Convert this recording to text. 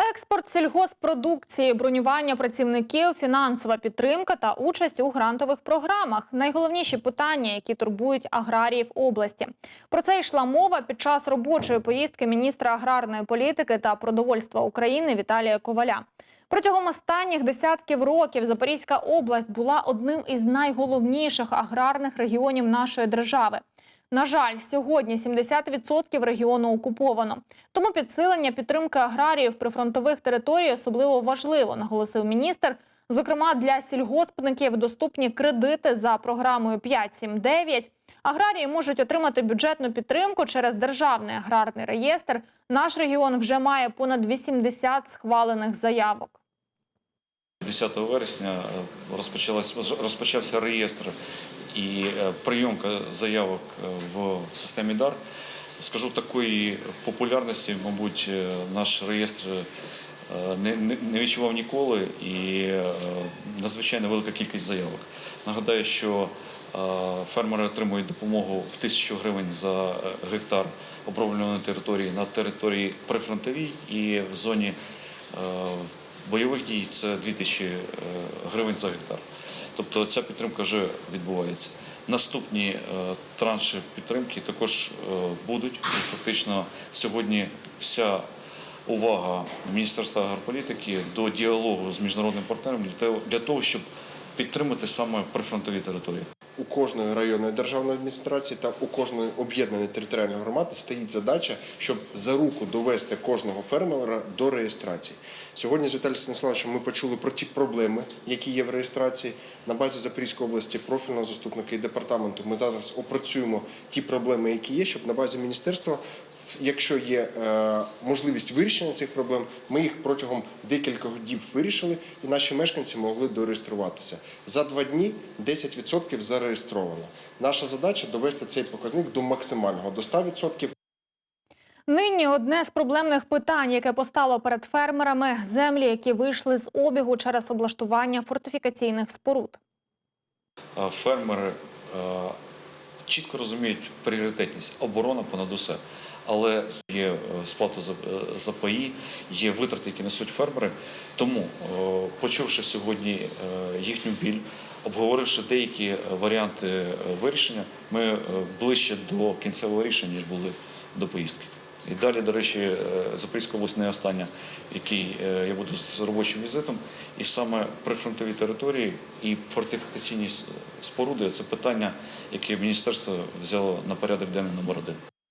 Експорт сільгоспродукції, бронювання працівників, фінансова підтримка та участь у грантових програмах найголовніші питання, які турбують аграріїв області. Про це йшла мова під час робочої поїздки міністра аграрної політики та продовольства України Віталія Коваля. Протягом останніх десятків років Запорізька область була одним із найголовніших аграрних регіонів нашої держави. На жаль, сьогодні 70% регіону окуповано. Тому підсилення підтримки аграріїв прифронтових територій особливо важливо, наголосив міністр. Зокрема, для сільгоспників доступні кредити за програмою 5.7.9. Аграрії можуть отримати бюджетну підтримку через державний аграрний реєстр. Наш регіон вже має понад 80 схвалених заявок. 10 вересня е, розпочався реєстр і е, прийомка заявок е, в системі ДАР. Скажу такої популярності, мабуть, е, наш реєстр не, відчував ніколи і надзвичайно велика кількість заявок. Нагадаю, що фермери отримують допомогу в тисячу гривень за гектар обробленої території на території прифронтовій і в зоні бойових дій це 2000 е, гривень за гектар. Тобто ця підтримка вже відбувається. Наступні е, транші підтримки також е, будуть. Фактично сьогодні вся увага Міністерства агрополітики до діалогу з міжнародним партнером для того, щоб підтримати саме прифронтові території. У кожної районної державної адміністрації та у кожної об'єднаної територіальної громади стоїть задача, щоб за руку довести кожного фермера до реєстрації. Сьогодні з Віталієм Станіславовичем ми почули про ті проблеми, які є в реєстрації. На базі Запорізької області профільного заступника і департаменту ми зараз опрацюємо ті проблеми, які є, щоб на базі міністерства, якщо є е, можливість вирішення цих проблем, ми їх протягом декількох діб вирішили, і наші мешканці могли дореєструватися. За два дні 10% зареєстровано. Наша задача довести цей показник до максимального до 100%. Нині одне з проблемних питань, яке постало перед фермерами – землі, які вийшли з обігу через облаштування фортифікаційних споруд. Фермери е, чітко розуміють пріоритетність оборона понад усе. Але є е, сплата за, е, паї, є витрати, які несуть фермери. Тому, е, почувши сьогодні їхню біль, обговоривши деякі варіанти вирішення, ми ближче до кінцевого рішення, ніж були до поїздки. І далі, до речі, е, Запорізька область не остання, який е, я буду з робочим візитом. І саме прифронтові території і фортифікаційні споруди це питання, яке міністерство взяло на порядок денний номер один.